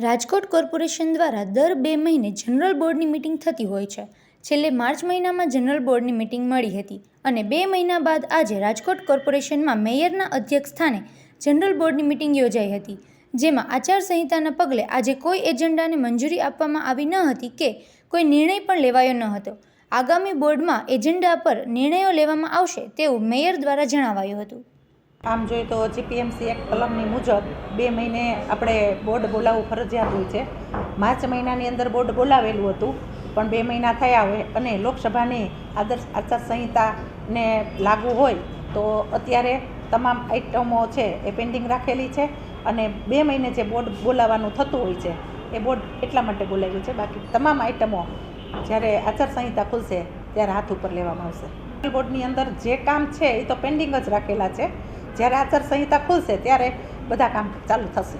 Rajkot corporation દ્વારા દર બે મહિને જનરલ બોર્ડની મિટિંગ થતી હોય છે. છેલ્લે માર્ચ મહિનામાં જનરલ બોર્ડની મિટિંગ મળી હતી અને બે મહિના બાદ આજે રાજકોટ કોર્પોરેશનમાં મેયરના અધ્યક્ષ સ્થાને જનરલ બોર્ડની મિટિંગ યોજાઈ હતી, જેમાં આચારસંહિતાના પગલે આજે કોઈ એજન્ડાને મંજૂરી આપવામાં આવી ન હતી કે કોઈ નિર્ણય પણ લેવાયો ન હતો. આગામી બોર્ડમાં એજન્ડા પર નિર્ણયો લેવામાં આવશે તેવું મેયર દ્વારા જણાવાયું હતું. આમ જોઈએ તો જીપીએમસી એક કલમની મુજબ બે મહિને આપણે બોર્ડ બોલાવવું ફરજિયાત હોય છે. માર્ચ મહિનાની અંદર બોર્ડ બોલાવેલું હતું, પણ બે મહિના થયા હોય અને લોકસભાની આદર્શ આચારસંહિતાને લાગુ હોય તો અત્યારે તમામ આઇટમો છે એ પેન્ડિંગ રાખેલી છે અને બે મહિને જે બોર્ડ બોલાવવાનું થતું હોય છે, એ બોર્ડ એટલા માટે બોલાવ્યું છે. બાકી તમામ આઇટમો જ્યારે આચારસંહિતા ખુલશે, ત્યારે હાથ ઉપર લેવામાં આવશે. બોર્ડની અંદર જે કામ છે એ તો પેન્ડિંગ જ રાખેલા છે. જ્યારે આચારસંહિતા ખુલશે ત્યારે બધા કામ ચાલુ થશે.